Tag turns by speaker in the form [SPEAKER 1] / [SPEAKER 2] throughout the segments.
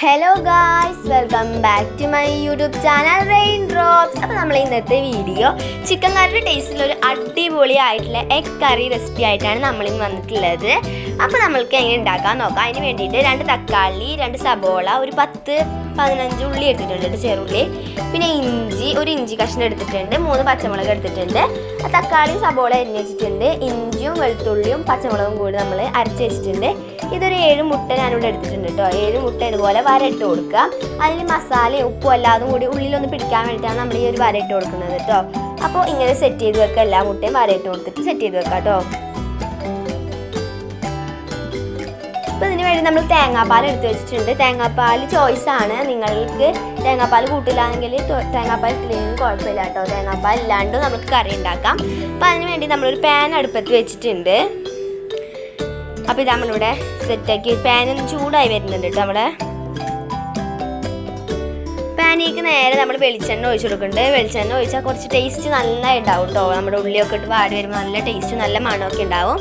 [SPEAKER 1] Hello guys welcome back to my YouTube channel rain drops അപ്പോൾ നമ്മൾ ഇന്നത്തെ video chicken കറിയുടെ ടേസ്റ്റിൽ ഒരു അടിപൊളി ആയിട്ടുള്ള എഗ് കറി റെസിപ്പി ആയിട്ടാണ് നമ്മളിന്ന് വന്നിട്ടുള്ളത്. അപ്പോൾ നമ്മൾക്ക് എങ്ങനെ ഉണ്ടാക്കാൻ നോക്കാം. അതിന് വേണ്ടിയിട്ട് രണ്ട് തക്കാളി രണ്ട് സബോള ഒരു പത്ത് പതിനഞ്ച് ഉള്ളി എടുത്തിട്ടുണ്ട് ചെറുള്ളി പിന്നെ ഇഞ്ചി ഒരു ഇഞ്ചി കഷ്ണം എടുത്തിട്ടുണ്ട് മൂന്ന് പച്ചമുളക് എടുത്തിട്ടുണ്ട്. തക്കാളിയും സബോള അരിഞ്ഞ് വെച്ചിട്ടുണ്ട്. ഇഞ്ചിയും വെളുത്തുള്ളിയും പച്ചമുളകും കൂടി നമ്മൾ അരച്ച് വെച്ചിട്ടുണ്ട്. ഇതൊരു ഏഴ് മുട്ട ഞാനിവിടെ എടുത്തിട്ടുണ്ട് കേട്ടോ ഏഴ് മുട്ട ഇതുപോലെ വരട്ട് കൊടുക്കുക. അതിൽ മസാലയും ഉപ്പും എല്ലാതും കൂടി ഉള്ളിലൊന്ന് പിടിക്കാൻ വേണ്ടിയിട്ടാണ് നമ്മൾ ഈ ഒരു വരട്ട് കൊടുക്കുന്നത് കേട്ടോ അപ്പോൾ ഇങ്ങനെ സെറ്റ് ചെയ്ത് വെക്കുക. എല്ലാ മുട്ടയും വരട്ട് കൊടുത്തിട്ട് സെറ്റ് ചെയ്ത് വെക്കാം കേട്ടോ അപ്പോൾ ഇതിന് വേണ്ടി നമ്മൾ തേങ്ങാപ്പാൽ എടുത്ത് വെച്ചിട്ടുണ്ട്. തേങ്ങാപ്പാൽ ചോയ്സ് ആണ്. നിങ്ങൾക്ക് തേങ്ങാപ്പാൽ കൂട്ടില്ലാന്നെങ്കിൽ തേങ്ങാപ്പാൽ ഇല്ലെങ്കിലും കുഴപ്പമില്ല കേട്ടോ തേങ്ങാപ്പാൽ ഇല്ലാണ്ടും നമുക്ക് കറി ഉണ്ടാക്കാം. അപ്പോൾ അതിന് വേണ്ടി നമ്മളൊരു പാൻ അടുപ്പത്ത് വെച്ചിട്ടുണ്ട്. അപ്പോൾ ഇത് നമ്മളിവിടെ സെറ്റാക്കി ഒന്ന് ചൂടായി വരുന്നുണ്ട് കേട്ടോ നമ്മുടെ പാനിലേക്ക് നേരെ നമ്മൾ വെളിച്ചെണ്ണ ഒഴിച്ച് കൊടുക്കുന്നുണ്ട്. വെളിച്ചെണ്ണ ഒഴിച്ചാൽ കുറച്ച് ടേസ്റ്റ് നന്നായി ഉണ്ടാവും കേട്ടോ നമ്മുടെ ഉള്ളിയൊക്കെ ഇട്ട് വാടി വരുമ്പോൾ നല്ല ടേസ്റ്റ് നല്ല മണമൊക്കെ ഉണ്ടാവും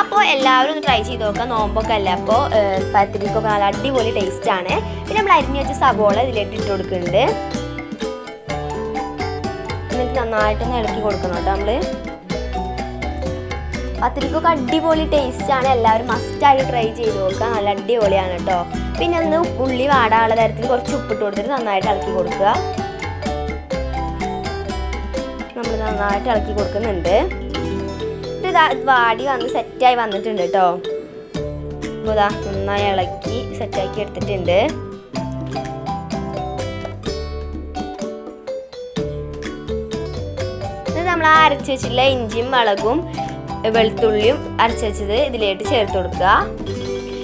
[SPEAKER 1] അപ്പോൾ എല്ലാവരും ഒന്ന് ട്രൈ ചെയ്ത് നോക്കാം. നോമ്പൊക്കെ അല്ല? അപ്പോൾ പത്തിരിക്കൊക്കെ നല്ല അടിപൊളി ടേസ്റ്റ് ആണ്. പിന്നെ നമ്മൾ അരിഞ്ഞ് വെച്ച സബോള ഇതിലേക്ക് ഇട്ട് കൊടുക്കുന്നുണ്ട്. എന്നിട്ട് നന്നായിട്ടൊന്ന് ഇളക്കി കൊടുക്കണം കേട്ടോ നമ്മൾ പത്തിരിക്കൊക്കെ അടിപൊളി ആണ് എല്ലാവരും മസ്റ്റായിട്ട് ട്രൈ ചെയ്ത് നോക്കുക. നല്ല അടിപൊളിയാണ് കേട്ടോ പിന്നെ ഒന്ന് ഉള്ളി വാടാനുള്ള തരത്തിൽ കുറച്ച് ഉപ്പിട്ട് കൊടുത്തിട്ട് നന്നായിട്ട് ഇളക്കി കൊടുക്കുക. നമ്മൾ നന്നായിട്ട് ഇളക്കി കൊടുക്കുന്നുണ്ട്. ഇത് വാടി വന്ന് സെറ്റായി വന്നിട്ടുണ്ട് കേട്ടോ ഇതാ നന്നായി ഇളക്കി സെറ്റാക്കി എടുത്തിട്ടുണ്ട്. നമ്മൾ അരച്ച് വെച്ചിട്ടുള്ള ഇഞ്ചിയും മുളകും വെളുത്തുള്ളിയും അരച്ച് വെച്ചത് ഇതിലേക്ക് ചേർത്ത് കൊടുക്കുക.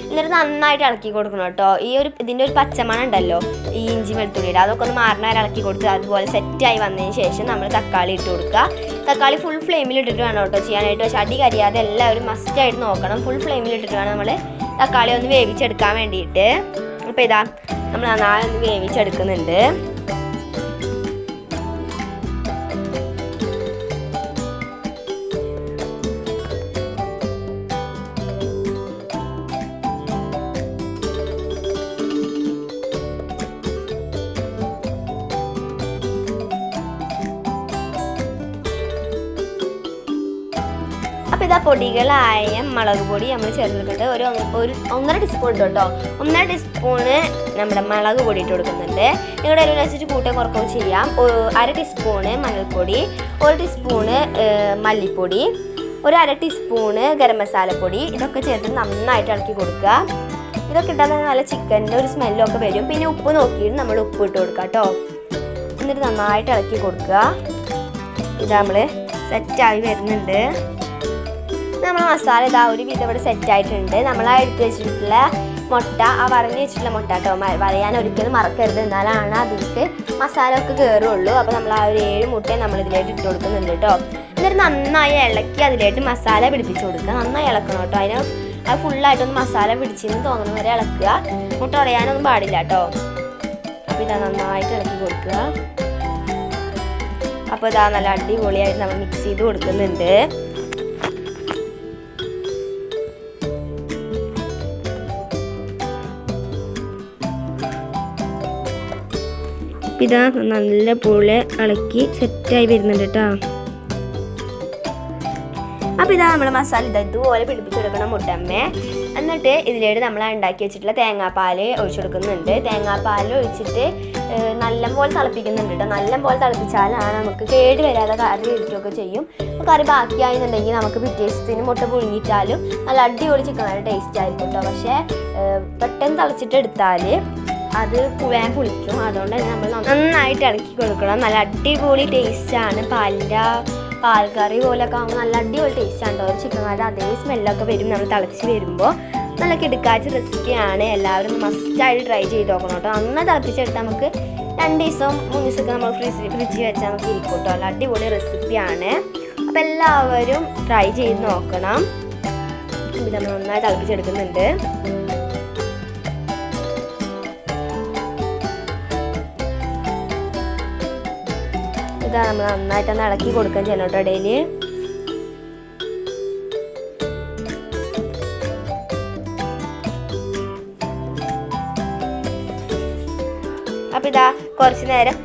[SPEAKER 1] എന്നിട്ട് നന്നായിട്ട് ഇളക്കി കൊടുക്കണം കേട്ടോ. ഈ ഒരു ഇതിന്റെ ഒരു പച്ചമണം ഉണ്ടല്ലോ ഈ ഇഞ്ചി വെളുത്തുള്ളിയുടെ അതൊക്കെ ഒന്ന് വരെ ഇളക്കി കൊടുത്ത് അതുപോലെ സെറ്റായി വന്നതിന് ശേഷം നമ്മൾ തക്കാളി ഇട്ട് കൊടുക്കുക. തക്കാളി ഫുൾ ഫ്ലെയിമിൽ ഇട്ടിട്ട് വേണം കേട്ടോ ചെയ്യാനായിട്ട്. പക്ഷേ അടി കരിയാതെ എല്ലാവരും മസ്റ്റായിട്ട് നോക്കണം. ഫുൾ ഫ്ലെയിമിൽ ഇട്ടിട്ട് വേണം നമ്മൾ തക്കാളി ഒന്ന് വേവിച്ചെടുക്കാൻ വേണ്ടിയിട്ട്. അപ്പോൾ ഇതാ നമ്മൾ നന്നായി ഒന്ന് വേവിച്ചെടുക്കുന്നുണ്ട്. ഇതാ പൊടികളായ മുളക് പൊടി നമ്മൾ ചേർത്തിട്ടുണ്ട്. ഒരു ഒരു ഒന്നര ടീസ്പൂൺ ഇട്ട് കേട്ടോ. ഒന്നര ടീസ്പൂണ് നമ്മുടെ മുളക് പൊടി ഇട്ട് കൊടുക്കുന്നുണ്ട്. നിങ്ങളുടെ അതിനനുസരിച്ച് കൂട്ടം കുറക്കും ചെയ്യാം. അര ടീസ്പൂണ് മഞ്ഞൾപ്പൊടി ഒരു ടീസ്പൂണ് മല്ലിപ്പൊടി ഒരു അര ടീസ്പൂണ് ഗരം മസാലപ്പൊടി. ഇതൊക്കെ ചേർത്ത് നന്നായിട്ട് ഇളക്കി കൊടുക്കുക. ഇതൊക്കെ ഇട്ടാൽ നല്ല ചിക്കന്റെ ഒരു സ്മെല്ലൊക്കെ വരും. പിന്നെ ഉപ്പ് നോക്കിയിട്ട് നമ്മൾ ഉപ്പ് ഇട്ട് കൊടുക്കുക കേട്ടോ. എന്നിട്ട് നന്നായിട്ട് ഇളക്കി കൊടുക്കുക. ഇത് നമ്മൾ സെറ്റായി വരുന്നുണ്ട്. നമ്മൾ മസാല ഇതാ ഒരു വിധം ഇവിടെ സെറ്റ് ആയിട്ടുണ്ട് നമ്മൾ എടുത്ത് വെച്ചിട്ടുള്ള മുട്ട ആ വറഞ്ഞ് വെച്ചിട്ടുള്ള മുട്ട കേട്ടോ. വരയാൻ ഒരിക്കലും മറക്കരുത്. എന്നാലാണ് അതിലേക്ക് മസാല ഒക്കെ കയറുള്ളൂ അപ്പോൾ നമ്മൾ ആ ഒരു ഏഴ് മുട്ടയെ നമ്മൾ ഇതിലേക്ക് ഇട്ട് കൊടുക്കുന്നുണ്ട് കേട്ടോ. എന്നിട്ട് നന്നായി ഇളക്കി അതിലേക്ക് മസാല പിടിപ്പിച്ച് കൊടുക്കുക. നന്നായി ഇളക്കണം കേട്ടോ. അതിന് അത് ഫുള്ളായിട്ടൊന്ന് മസാല പിടിച്ചെന്ന് തോന്നുന്ന വരെ ഇളക്കുക. മുട്ട ഉടയാനൊന്നും പാടില്ല കേട്ടോ. അപ്പോൾ ഇതാ നന്നായിട്ട് ഇളക്കി കൊടുക്കുക. അപ്പോൾ ഇതാ നല്ല അടിപൊളിയായിട്ട് നമ്മൾ മിക്സ് ചെയ്ത് കൊടുക്കുന്നുണ്ട്. ഇതാ നല്ല പോലെ ഇളക്കി സെറ്റായി വരുന്നുണ്ട് കേട്ടോ അപ്പോൾ ഇതാ നമ്മുടെ മസാല ഇത് ഇതുപോലെ പിടിപ്പിച്ചെടുക്കണം മുട്ടമ്മേ. എന്നിട്ട് ഇതിലേക്ക് നമ്മൾ ഉണ്ടാക്കി വെച്ചിട്ടുള്ള തേങ്ങാപ്പാൽ ഒഴിച്ചു കൊടുക്കുന്നുണ്ട്. തേങ്ങാപ്പാൽ ഒഴിച്ചിട്ട് നല്ലപോലെ തിളപ്പിക്കുന്നുണ്ട് കേട്ടോ നല്ലപോലെ തിളപ്പിച്ചാലാണ് നമുക്ക് കേട് വരാതെ കറി ഇരിക്കുകയൊക്കെ ചെയ്യും. അപ്പോൾ കറി ബാക്കിയായെന്നുണ്ടെങ്കിൽ നമുക്ക് പിറ്റേ ദിവസത്തിന് മുട്ട പുഴുങ്ങിയിട്ടാലും നല്ല അടിപൊളി ചിക്കൻ നല്ല ടേസ്റ്റ് ആയിരിക്കും കേട്ടോ പക്ഷേ പെട്ടെന്ന് തിളച്ചിട്ട് എടുത്താൽ അത് വേഗം പുളിക്കും. അതുകൊണ്ട് തന്നെ നമ്മൾ നന്നായിട്ട് ഇളക്കി കൊടുക്കണം. നല്ല അടിപൊളി ടേസ്റ്റാണ് പാലിന്റെ പാൽക്കറി പോലൊക്കെ ആകുമ്പോൾ നല്ല അടിപൊളി ടേസ്റ്റാണ് കേട്ടോ ഒരു കറി അതേ സ്മെല്ലൊക്കെ വരും നമ്മൾ തിളച്ച് വരുമ്പോൾ നല്ല കിടക്കാച്ച റെസിപ്പിയാണ് എല്ലാവരും മസ്റ്റായിട്ട് ട്രൈ ചെയ്ത് നോക്കണം കേട്ടോ നന്നായി തിളപ്പിച്ചെടുത്താൽ നമുക്ക് രണ്ട് ദിവസം മൂന്ന് ദിവസമൊക്കെ നമ്മൾ ഫ്രിഡ്ജ് ഫ്രിഡ്ജിൽ വെച്ചാൽ നമുക്ക് ഇരിക്കും കേട്ടോ നല്ല അടിപൊളി റെസിപ്പിയാണ് അപ്പോൾ എല്ലാവരും ട്രൈ ചെയ്ത് നോക്കണം. ഇത് നമ്മൾ നന്നായി തിളപ്പിച്ചെടുക്കുന്നുണ്ട്. ഇതാ നമ്മൾ നന്നായിട്ടൊന്ന് ഇളക്കി കൊടുക്കാൻ ചെയ്യണം കേട്ടോ ഇടയിൽ അപ്പൊ ഇതാ കുറച്ച് നേരം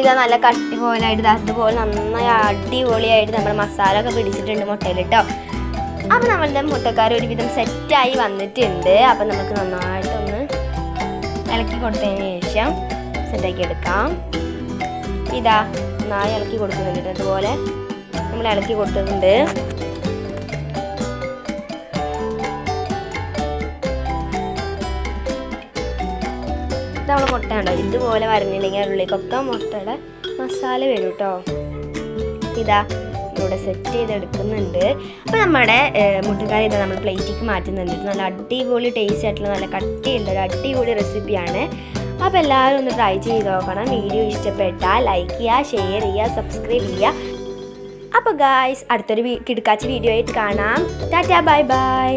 [SPEAKER 1] ഇതാ നല്ല കട്ടി പോലായിട്ട് അതുപോലെ നന്നായി അടിപൊളിയായിട്ട് നമ്മൾ മസാല ഒക്കെ പിടിച്ചിട്ടുണ്ട് മുട്ടയിൽ കേട്ടോ. അപ്പോൾ നമ്മളുടെ മുട്ടക്കാർ ഒരുവിധം സെറ്റായി വന്നിട്ടുണ്ട്. അപ്പം നമുക്ക് നന്നായിട്ടൊന്ന് ഇളക്കി കൊടുത്തതിന് ശേഷം സെറ്റാക്കി എടുക്കാം. ഇതാ നാളെ ഇളക്കി കൊടുക്കുന്നുണ്ട് അതുപോലെ നമ്മൾ ഇളക്കി കൊടുത്തിട്ടുണ്ട്. നമ്മൾ ഇതുപോലെ വരഞ്ഞില്ലെങ്കിൽ ഉള്ളിക്കൊക്കെ മുട്ടയുടെ മസാല വരും കേട്ടോ. ഇതാ ഇവിടെ സെറ്റ് ചെയ്തെടുക്കുന്നുണ്ട്. അപ്പോൾ നമ്മുടെ മുട്ടക്കറി ഇതാ നമ്മൾ പ്ലേറ്റിക്ക് മാറ്റുന്നുണ്ട്. നല്ല അടിപൊളി ടേസ്റ്റ് ആയിട്ടുള്ള നല്ല കട്ടിയുള്ള ഒരു അടിപൊളി റെസിപ്പിയാണ് അപ്പോൾ എല്ലാവരും ഒന്ന് ട്രൈ ചെയ്ത് നോക്കണം. വീഡിയോ ഇഷ്ടപ്പെട്ടാൽ ലൈക്ക് ചെയ്യുക ഷെയർ ചെയ്യുക സബ്സ്ക്രൈബ് ചെയ്യുക അപ്പോൾ ഗായ്സ് അടുത്തൊരു കിടുക്കാച്ചി വീഡിയോ ആയിട്ട് കാണാം. Tata bye bye